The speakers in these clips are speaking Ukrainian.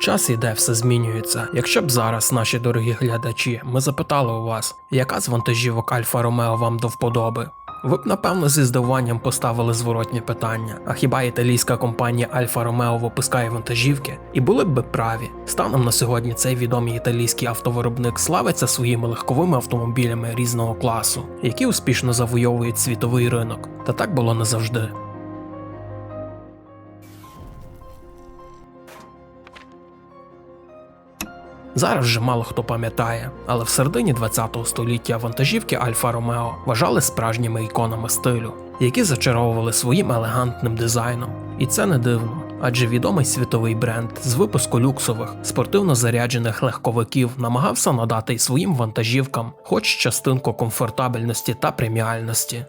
Час іде, все змінюється. Якщо б зараз, наші дорогі глядачі, ми запитали у вас, яка з вантажівок Альфа Ромео вам до вподоби? Ви б напевно зі здивуванням поставили зворотнє питання. А хіба італійська компанія Альфа Ромео випускає вантажівки? І були б ви праві. Станом на сьогодні цей відомий італійський автовиробник славиться своїми легковими автомобілями різного класу, які успішно завойовують світовий ринок. Та так було не завжди. Зараз вже мало хто пам'ятає, але в середині 20 століття вантажівки Альфа Ромео вважали справжніми іконами стилю, які зачаровували своїм елегантним дизайном. І це не дивно, адже відомий світовий бренд з випуску люксових спортивно заряджених легковиків намагався надати й своїм вантажівкам хоч частинку комфортабельності та преміальності.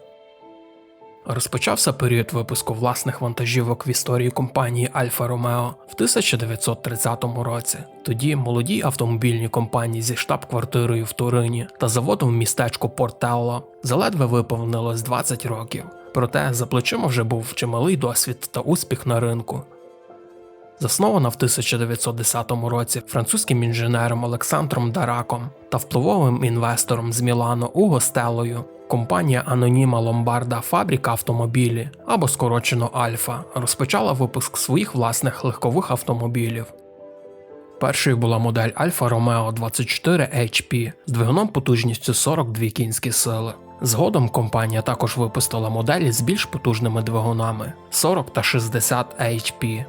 Розпочався період випуску власних вантажівок в історії компанії Альфа Ромео в 1930 році. Тоді молодій автомобільній компанії зі штаб-квартирою в Турині та заводом в містечку Портелло заледве виповнилось 20 років. Проте за плечима вже був чималий досвід та успіх на ринку. Заснована в 1910 році французьким інженером Олександром Дараком та впливовим інвестором з Мілано Уго Стеллою, компанія аноніма Ломбарда Фабрика автомобілі або скорочено Альфа розпочала випуск своїх власних легкових автомобілів. Першою була модель Альфа Ромео 24 HP з двигуном потужністю 42 кінські сили. Згодом компанія також випустила моделі з більш потужними двигунами 40 та 60 HP.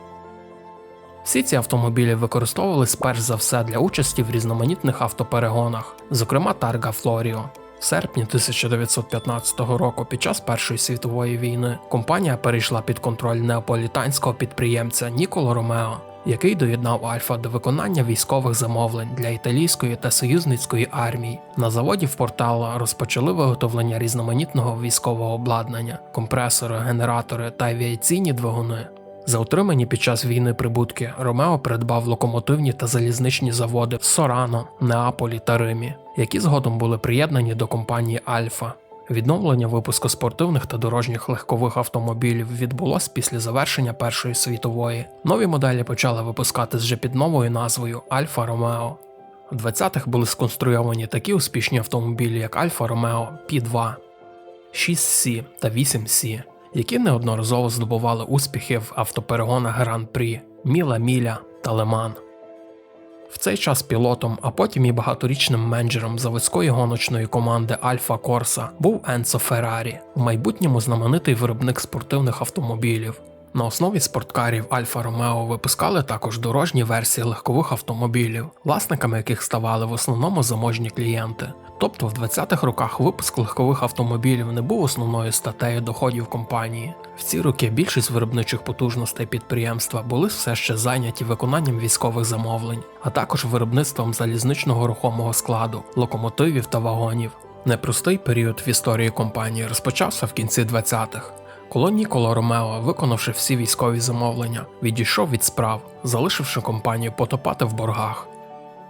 Всі ці автомобілі використовувались перш за все для участі в різноманітних автоперегонах, зокрема Тарга Флоріо. В серпні 1915 року, під час Першої світової війни, компанія перейшла під контроль неаполітанського підприємця Ніколо Ромео, який доєднав Альфа до виконання військових замовлень для італійської та союзницької армій. На заводі в Портало розпочали виготовлення різноманітного військового обладнання, компресори, генератори та авіаційні двигуни. За отримані під час війни прибутки Ромео придбав локомотивні та залізничні заводи в Сорано, Неаполі та Римі, які згодом були приєднані до компанії Альфа. Відновлення випуску спортивних та дорожніх легкових автомобілів відбулось після завершення Першої світової. Нові моделі почали випускатись вже під новою назвою Альфа Ромео. У 20-х були сконструйовані такі успішні автомобілі, як Альфа Ромео P2, 6C та 8C, які неодноразово здобували успіхи в автоперегонах Гран-прі, Міла Міля та Леман. В цей час пілотом, а потім і багаторічним менеджером заводської гоночної команди Альфа Корса був Енцо Феррарі, в майбутньому знаменитий виробник спортивних автомобілів. На основі спорткарів Альфа Ромео випускали також дорожні версії легкових автомобілів, власниками яких ставали в основному заможні клієнти. Тобто в 20-х роках випуск легкових автомобілів не був основною статтею доходів компанії. В ці роки більшість виробничих потужностей підприємства були все ще зайняті виконанням військових замовлень, а також виробництвом залізничного рухомого складу, локомотивів та вагонів. Непростий період в історії компанії розпочався в кінці 20-х. Коли Ніколо Ромео, виконавши всі військові замовлення, відійшов від справ, залишивши компанію потопати в боргах.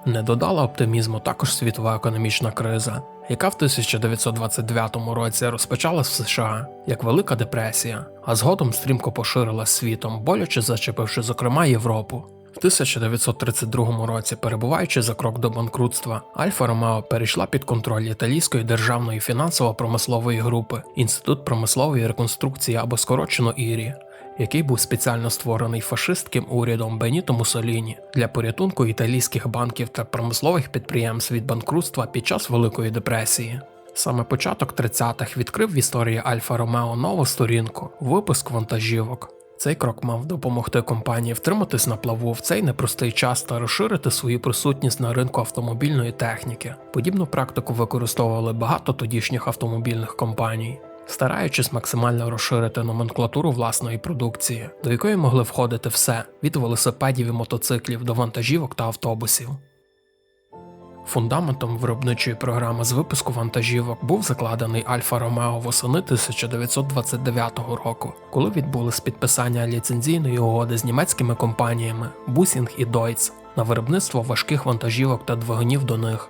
Не додала оптимізму також світова економічна криза, яка в 1929 році розпочалась в США як Велика депресія, а згодом стрімко поширилась світом, боляче зачепивши зокрема Європу. В 1932 році, перебуваючи за крок до банкрутства, Альфа Ромео перейшла під контроль італійської державної фінансово-промислової групи Інститут промислової реконструкції або скорочено ІРІ, який був спеціально створений фашистським урядом Беніто Муссоліні для порятунку італійських банків та промислових підприємств від банкрутства під час Великої депресії. Саме початок 30-х відкрив в історії Альфа Ромео нову сторінку випуск вантажівок. Цей крок мав допомогти компанії втриматись на плаву в цей непростий час та розширити свою присутність на ринку автомобільної техніки. Подібну практику використовували багато тодішніх автомобільних компаній, стараючись максимально розширити номенклатуру власної продукції, до якої могли входити все від велосипедів і мотоциклів до вантажівок та автобусів. Фундаментом виробничої програми з випуску вантажівок був закладений Альфа Ромео восени 1929 року, коли відбулось підписання ліцензійної угоди з німецькими компаніями Busing і Deutz на виробництво важких вантажівок та двигунів до них.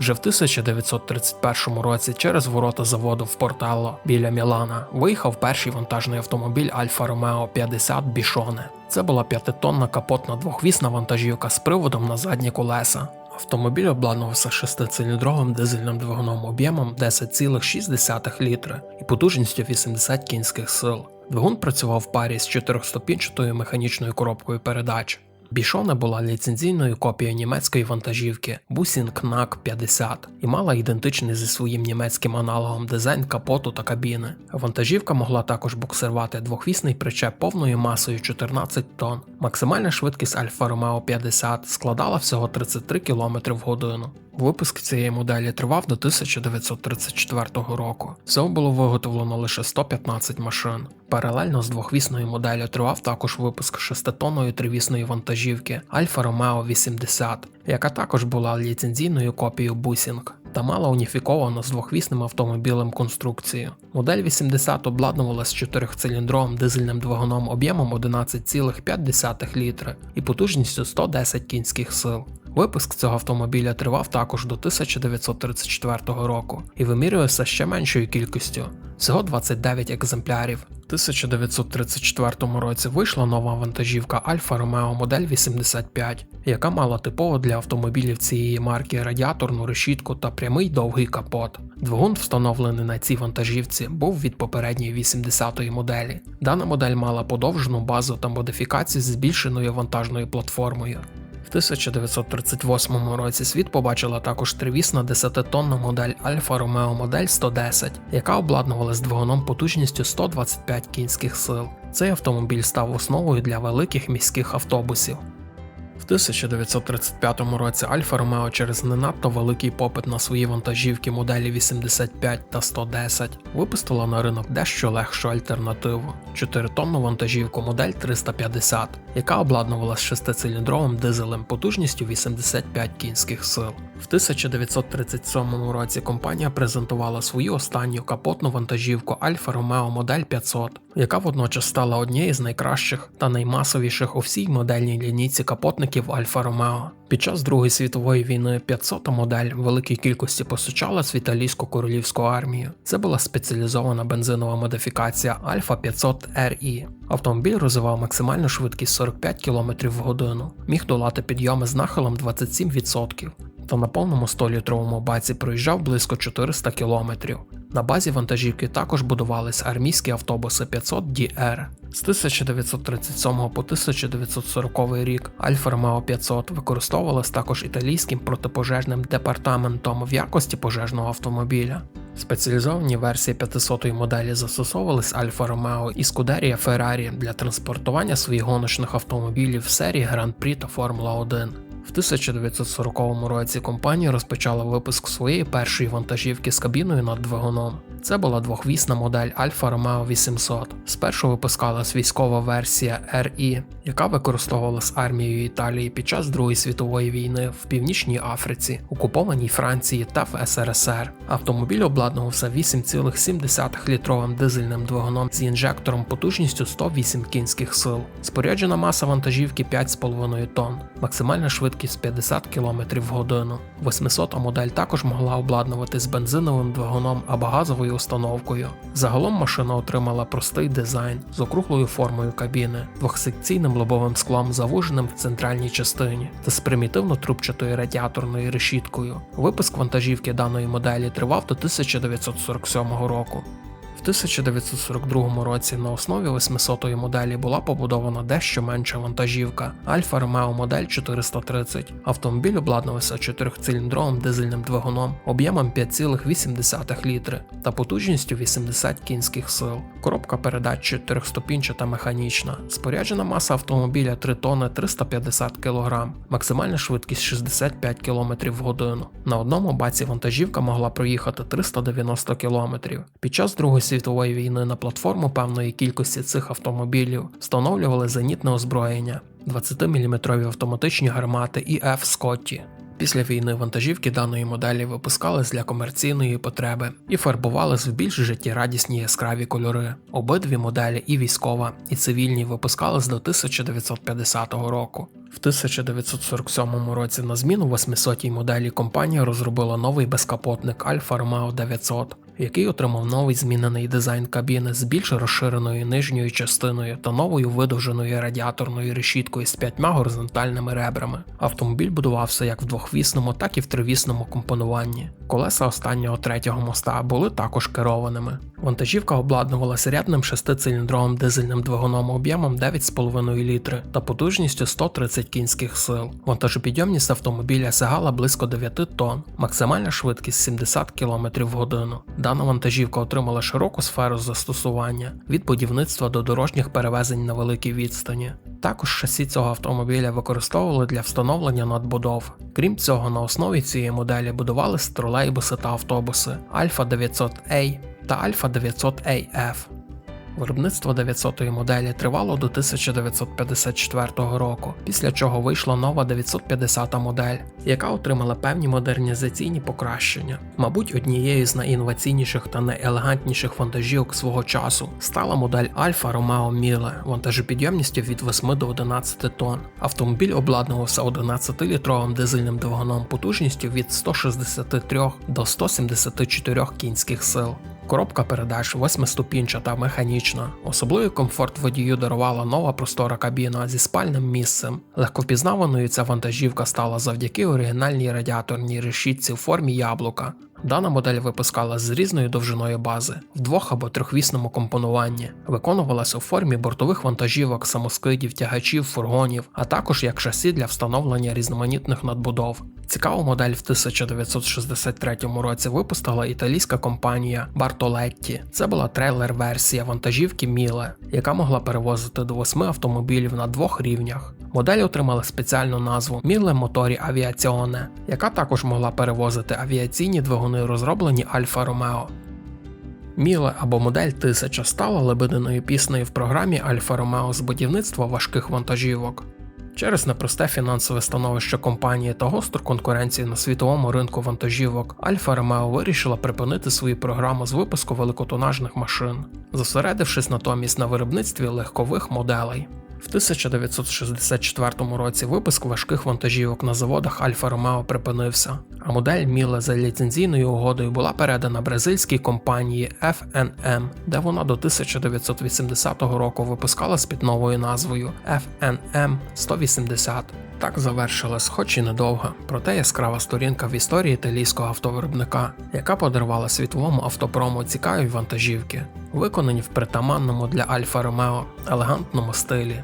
Вже в 1931 році через ворота заводу в Портелло біля Мілана виїхав перший вантажний автомобіль Альфа Ромео 50 Бішоне. Це була п'ятитонна капотна двохвісна вантажівка з приводом на задні колеса. Автомобіль обладнувався шестициліндровим дизельним двигуном об'ємом 10,6 літри і потужністю 80 кінських сил. Двигун працював в парі з чотирьохступінчатою механічною коробкою передач. Бішона була ліцензійною копією німецької вантажівки Busing Knack 50 і мала ідентичний зі своїм німецьким аналогом дизайн капоту та кабіни. Вантажівка могла також буксирувати двохвісний причеп повною масою 14 тонн. Максимальна швидкість Альфа Ромео 50 складала всього 33 км в годину. Випуск цієї моделі тривав до 1934 року. Всього було виготовлено лише 115 машин. Паралельно з двохвісною моделлю тривав також випуск шеститонної тривісної вантажівки Альфа Ромео 80, яка також була ліцензійною копією Busing та мала уніфіковану з двохвісним автомобілем конструкцію. Модель 80 обладнувалась чотирьохциліндровим дизельним двигуном об'ємом 11,5 літри і потужністю 110 кінських сил. Випуск цього автомобіля тривав також до 1934 року і вимірювався ще меншою кількістю всього 29 екземплярів. У 1934 році вийшла нова вантажівка Альфа Ромео модель 85, яка мала типово для автомобілів цієї марки радіаторну решітку та прямий довгий капот. Двигун, встановлений на цій вантажівці, був від попередньої 80-ї моделі. Дана модель мала подовжену базу та модифікації з збільшеною вантажною платформою. В 1938 році світ побачила також тривісна 10-тонна модель Альфа Ромео модель 110, яка обладнувалась двигуном потужністю 125 кінських сил. Цей автомобіль став основою для великих міських автобусів. В 1935 році Альфа Ромео через не надто великий попит на свої вантажівки моделі 85 та 110 випустила на ринок дещо легшу альтернативу 4-тонну вантажівку модель 350, яка обладнувалась шестициліндровим дизелем потужністю 85 кінських сил. В 1937 році компанія презентувала свою останню капотну вантажівку Альфа Ромео модель 500, яка водночас стала однією з найкращих та наймасовіших у всій модельній лінійці капотників Альфа Ромео. Під час Другої світової війни 500 модель в великій кількості постачалась в італійську королівську армію. Це була спеціалізована бензинова модифікація Альфа 500 RE. Автомобіль розвивав максимальну швидкість 45 км в годину, міг долати підйоми з нахилом 27%. Та на повному 100-літровому баці проїжджав близько 400 км. На базі вантажівки також будувались армійські автобуси 500 DR. З 1937 по 1940 рік Альфа Ромео 500 використовувалась також італійським протипожежним департаментом в якості пожежного автомобіля. Спеціалізовані версії 500-ї моделі застосовувались Альфа Ромео і Скудерія Феррарі для транспортування своїх гоночних автомобілів в серії Гран-прі та Формула 1. В 1940 році компанія розпочала випуск своєї першої вантажівки з кабіною над двигуном. Це була двохвісна модель Альфа Ромео 800. Спершу випускалась військова версія RE, яка використовувалась армією Італії під час Другої світової війни в Північній Африці, окупованій Франції та в СРСР. Автомобіль обладнувався 8,7 літровим дизельним двигуном з інжектором потужністю 108 кінських сил. Споряджена маса вантажівки 5,5 тонн, максимальна швидкість 50 км в годину. 800 модель також могла обладнуватись бензиновим двигуном або газовою установкою. Загалом машина отримала простий дизайн з округлою формою кабіни, двохсекційним лобовим склом, завуженим в центральній частині та з примітивно-трубчатою радіаторною решіткою. Випуск вантажівки даної моделі тривав до 1947 року. В 1942 році на основі 800-ї моделі була побудована дещо менша вантажівка Альфа Ромео модель 430. Автомобіль обладнувався 4-циліндровим дизельним двигуном об'ємом 5,8 літри та потужністю 80 кінських сил. Коробка передач 4-ступінчата механічна. Споряджена маса автомобіля 3 тонни 350 кг, максимальна швидкість 65 км в годину. На одному баці вантажівка могла проїхати 390 км. Під час Другої світової війни на платформу певної кількості цих автомобілів встановлювали зенітне озброєння, 20-мм автоматичні гармати ІФ Скотті. Після війни вантажівки даної моделі випускались для комерційної потреби і фарбувались в більш життєрадісні яскраві кольори. Обидві моделі, і військова, і цивільні, випускались до 1950 року. В 1947 році на зміну 800-й моделі компанія розробила новий безкапотник Alfa Romeo 900, який отримав новий змінений дизайн кабіни з більш розширеною нижньою частиною та новою видовженою радіаторною решіткою з п'ятьма горизонтальними ребрами. Автомобіль будувався як в двохвісному, так і в тривісному компонуванні. Колеса останнього третього моста були також керованими. Вантажівка обладнувалася рядним шестициліндровим дизельним двигуном об'ємом 9,5 літри та потужністю 130 кінських сил. Вантажопідйомність автомобіля сягала близько 9 тонн, максимальна швидкість 70 км в годину. Дана вантажівка отримала широку сферу застосування від будівництва до дорожніх перевезень на великій відстані. Також шасі цього автомобіля використовували для встановлення надбудов. Крім цього, на основі цієї моделі будувались тролейбуси та автобуси Alfa 900A та Alfa 900AF. Виробництво 900-ї моделі тривало до 1954 року, після чого вийшла нова 950 модель, яка отримала певні модернізаційні покращення. Мабуть, однією з найінноваційніших та найелегантніших вантажівок свого часу стала модель Alfa Romeo Mille вантажопідйомністю від 8 до 11 тонн. Автомобіль обладнувався 11-літровим дизельним двигуном потужністю від 163 до 174 кінських сил. Коробка передач восьмиступінчата механічна. Особливий комфорт водію дарувала нова простора кабіна зі спальним місцем. Легковпізнаваною ця вантажівка стала завдяки оригінальній радіаторній решітці в формі яблука. Дана модель випускалась з різною довжиною бази в двох або трьохвісному компонуванні, виконувалася у формі бортових вантажівок, самоскидів, тягачів, фургонів, а також як шасі для встановлення різноманітних надбудов. Цікаву модель в 1963 році випустила італійська компанія Bartoletti. Це була трейлер-версія вантажівки Міле, яка могла перевозити до 8 автомобілів на двох рівнях. Модель отримала спеціальну назву Міле Моторі Авіаціоне, яка також могла перевозити авіаційні двигуни, розроблені Альфа Ромео. Міле або модель 1000 стала лебединою піснею в програмі Альфа Ромео з будівництва важких вантажівок. Через непросте фінансове становище компанії та гостру конкуренцію на світовому ринку вантажівок, Альфа Ромео вирішила припинити свою програму з випуску великотонажних машин, зосередившись натомість на виробництві легкових моделей. В 1964 році випуск важких вантажівок на заводах Альфа Ромео припинився, а модель Міла за ліцензійною угодою була передана бразильській компанії FNM, де вона до 1980 року випускалась під новою назвою FNM 180. Так завершилась, хоч і недовго, проте яскрава сторінка в історії італійського автовиробника, яка подарувала світовому автопрому цікаві вантажівки, виконані в притаманному для Альфа Ромео елегантному стилі.